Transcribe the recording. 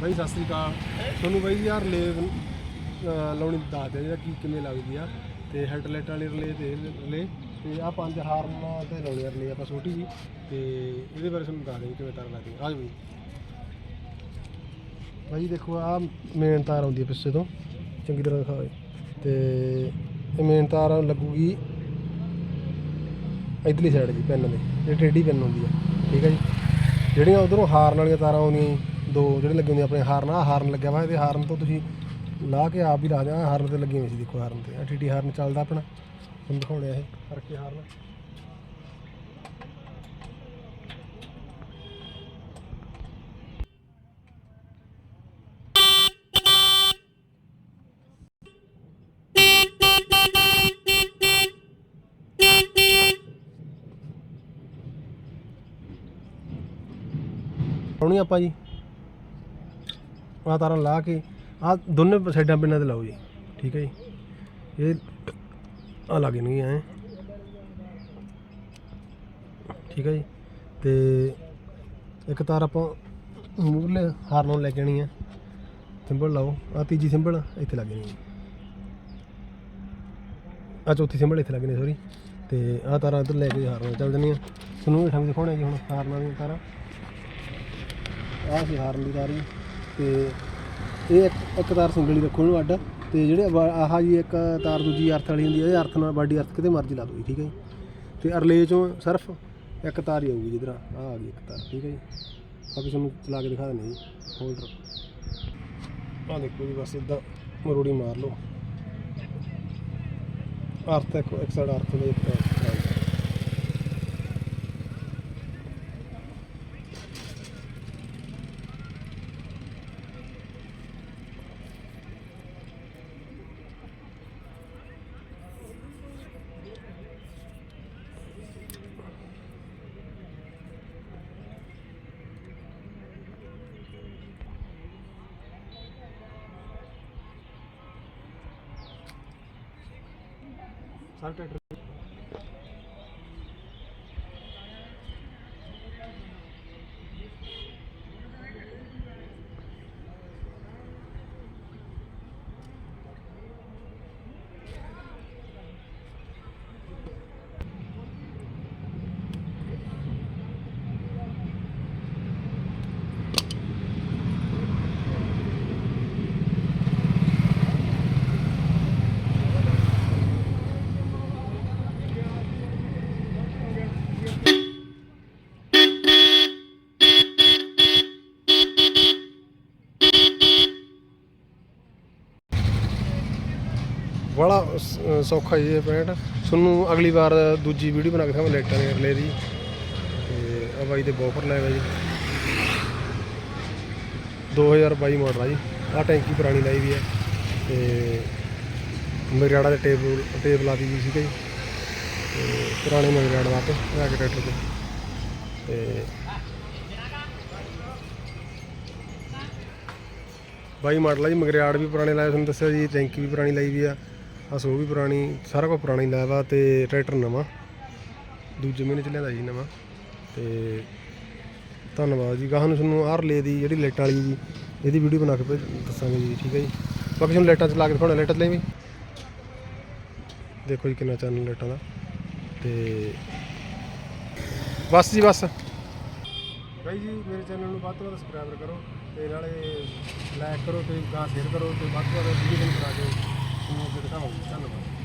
ਬਾਈ ਸਤਿ ਸ੍ਰੀ ਅਕਾਲ। ਤੁਹਾਨੂੰ ਬਾਈ ਯਾਰ ਲੈ ਲਾਉਣੀ ਦੱਸ ਦਿਆ ਜਿਹੜਾ ਕੀ ਕਿਵੇਂ ਲੱਗਦੀ ਆ। ਤੇ ਹੈਡਲਾਈਟ ਵਾਲੀ ਰਲੇ ਤੇ ਰਲੇ ਤੇ ਆ ਪੰਜ ਹਾਰਨ ਤੇ ਲਾਉਣੀ ਆ ਰਿਲੇ ਆਪਾਂ ਛੋਟੀ ਜੀ। ਤੇ ਇਹਦੇ ਬਾਰੇ ਤੁਹਾਨੂੰ ਦੱਸ ਦਿੰਦੇ ਕਿਵੇਂ ਤਾਰ ਲੱਗਦੀ ਆ। ਜੀ ਬਾਈ। ਬਾਈ ਦੇਖੋ ਆ ਮੇਨ ਤਾਰ ਆਉਂਦੀ ਹੈ ਪਿੱਛੇ ਤੋਂ। ਚੰਗੀ ਤਰ੍ਹਾਂ ਦਿਖਾਓ ਤੇ ਇਹ ਮੇਨ ਤਾਰ ਲੱਗੂਗੀ ਇਧਰਲੀ ਸਾਈਡ ਜੀ ਪੈਨ ਦੇ। ਇਹ ਟੇਢੀ ਪੈਨ ਹੁੰਦੀ ਆ। ਠੀਕ ਹੈ ਜੀ। ਜਿਹੜੀਆਂ ਉਧਰੋਂ ਹਾਰਨ ਵਾਲੀਆਂ ਤਾਰਾਂ ਆਉਂਦੀਆਂ ਜੀ, ਦੋ ਜਿਹੜੇ ਲੱਗੇ ਹੁੰਦੇ ਆਪਣੇ ਹਾਰਨ ਆ ਹਾਰਨ ਲੱਗਿਆ ਵਾ, ਇਹਦੇ ਹਾਰਨ ਤੋਂ ਤੁਸੀਂ ਲਾ ਕੇ ਆਪ ਵੀ ਲਾ ਦਿਆਂ ਹਾਰਨ ਤੇ ਲੱਗੀਆਂ ਹੋਈਆਂ ਸੀ ਦੇਖੋ ਹਾਰਨ ਤੇ। ਆ ਟੀਟੀ ਹਾਰਨ ਚੱਲਦਾ ਆਪਣਾ। ਤੁਹਾਨੂੰ ਦਿਖਾਉਣੇ ਆ ਇਹ ਕਰਕੇ ਹਾਰਨ। ਆਉਣੀ ਆਪਾਂ ਜੀ। ਆਹ ਤਾਰਾਂ ਲਾ ਕੇ ਆ ਦੋਨੇ ਸਾਈਡਾਂ ਪਿੰਨਾਂ ਤੇ ਲਾਓ ਜੀ। ਠੀਕ ਹੈ ਜੀ। ਇਹ ਆ ਲੱਗ ਐ। ਠੀਕ ਹੈ ਜੀ। ਤੇ ਇੱਕ ਤਾਰ ਆਪਾਂ ਮੂਰਲੇ ਹਾਰ ਲੈ ਕੇ ਆਣੀ ਹੈ। ਸਿੰਬਲ ਲਾਓ। ਆ ਤੀਜੀ ਸਿੰਬਲ ਇੱਥੇ ਲੱਗ ਜਾਣੀ ਆ ਚੌਥੀ ਸਿੰਬਲ ਇੱਥੇ ਲੱਗ ਲੱਗਣੀ ਸੋਰੀ ਤੇ ਆ ਤਾਰਾਂ ਇੱਧਰ ਲੈ ਕੇ ਹਾਰ ਨੂੰ ਚੱਲ ਜਣੀਆਂ। ਤੁਹਾਨੂੰ ਹੇਠਾਂ ਵੀ ਦਿਖਾਉਣਾ ਜੀ ਹੁਣ ਹਾਰਨਾਂ ਦੀਆਂ ਤਾਰਾਂ। ਆਹ ਸੀ ਹਾਰਨ ਦੀ ਤਾਰੀ ਤੇ ਇਹ ਇੱਕ ਇੱਕ ਤਾਰ ਸਿੰਗਲ ਹੀ ਰੱਖੋ ਇਹਨੂੰ ਅੱਡ ਤੇ ਜਿਹੜੇ ਵਾ- ਆਹ ਜੀ ਇੱਕ ਤਾਰ ਦੂਜੀ ਅਰਥ ਵਾਲੀ ਹੁੰਦੀ ਹੈ ਇਹ ਅਰਥ ਨਾਲ ਬਾਡੀ ਅਰਥ ਕਿਤੇ ਮਰਜ਼ੀ ਲਾ ਦਿਓ ਜੀ, ਠੀਕ ਹੈ ਜੀ। ਤੇ ਅਰਲੇ ਚੋਂ ਸਿਰਫ ਇੱਕ ਤਾਰ ਹੀ ਆਊਗੀ ਜਿੱਧਰ ਆਹ ਆ ਗਈ ਇੱਕ ਤਾਰ, ਠੀਕ ਹੈ ਜੀ। ਬਾਕੀ ਤੁਹਾਨੂੰ ਚਲਾ ਕੇ ਦਿਖਾ ਦਿੰਦੇ ਜੀ ਹੋਲਡਰ ਆਹ ਦੇਖੋ ਜੀ, ਬਸ ਇਦਾਂ ਮਰੋੜੀ ਮਾਰ ਲਓ। ਅਰਥ ਇੱਕ ਇੱਕ ਸਾਈਡ ਅਰਥ ਦੇ ਇੱਕ side ਸਾਰੇ ਟਰੈਕਟਰ ਬੜਾ ਸੌਖਾ ਜੀ ਇਹ ਪੈਂਟ। ਤੁਹਾਨੂੰ ਅਗਲੀ ਵਾਰ ਦੂਜੀ ਵੀਡੀਓ ਬਣਾ ਕੇ ਦਿਖਾਵਾਂ ਲਾਈਟਾਂ ਦੇ ਰਿਲੇ ਦੀ। ਤੇ ਆ ਬਾਈ ਦੇ ਬੋਫਰ ਲੈ ਗਿਆ ਜੀ। 2022 ਮਾਡਲ ਆ ਜੀ। ਆ ਟੈਂਕੀ ਪੁਰਾਣੀ ਲਾਈ ਵੀ ਹੈ। ਤੇ ਮਰਿਆੜਾ ਦੇ ਟੇਬਲ ਟੇਬਲ ਲਾ ਦੀ ਸੀ ਜੀ ਤੇ ਪੁਰਾਣੇ ਮਰਿਆੜਾ ਲਾ ਕੇ ਆ ਕੇ ਟਰੈਕਟਰ ਤੇ। ਤੇ ਬਾਈ ਮਾਡਲ ਆ ਜੀ। ਮਗਰਿਆੜ ਵੀ ਪੁਰਾਣੇ ਲਾਏ, ਤੁਹਾਨੂੰ ਦੱਸਿਆ ਜੀ, ਟੈਂਕੀ ਵੀ ਪੁਰਾਣੀ ਲਾਈ ਵੀ ਆ। ਆ ਸੋ ਵੀ ਪੁਰਾਣੀ, ਸਾਰਾ ਕੁਝ ਪੁਰਾਣੀ ਲਾਇਆ ਵਾ ਤੇ ਟਰੈਕਟਰ ਨਵਾਂ। ਦੂਜੇ ਮਹੀਨੇ ਚ ਲਿਆਂਦਾ ਜੀ ਨਵਾਂ। ਤੇ ਧੰਨਵਾਦ ਜੀ। ਗਾਹਾਂ ਨੂੰ ਤੁਹਾਨੂੰ ਆਹ ਲੈ ਦੀ ਜਿਹੜੀ ਲਾਈਟ ਵਾਲੀ ਜੀ, ਇਹਦੀ ਵੀਡੀਓ ਬਣਾ ਕੇ ਭੇਜ- ਦੱਸਾਂਗੇ ਜੀ, ਠੀਕ ਹੈ ਜੀ? ਬਾਕੀ ਤੁਹਾਨੂੰ ਲਾਈਟਾਂ ਚ ਲਾ ਕੇ ਦਿਖਾਉਣਾ, ਲਾਈਟਾਂ ਲਈ ਵੀ। ਦੇਖੋ ਜੀ ਕਿੰਨਾ ਚੈਨਲ ਲਾਈਟਾਂ ਦਾ। ਤੇ ਬਸ ਜੀ, ਬਸ। ਭਾਈ ਜੀ, ਮੇਰੇ ਚੈਨਲ ਨੂੰ ਵੱਧ ਤੋਂ ਵੱਧ ਸਬਸਕ੍ਰਾਈਬ ਕਰੋ ਤੇ ਨਾਲੇ ਲਾਈਕ ਕਰੋ ਤੇ ਗਾਂ ਸ਼ੇਅਰ ਕਰੋ ਤੇ ਵੱਧ ਤੋਂ ਵੱਧ ਵੀਡੀਓ ਬਣਾ ਕੇ ਤੁਹਾਨੂੰ ਅੱਗੇ ਦਿਖਾਵਾਂਗੇ ਧੰਨਵਾਦ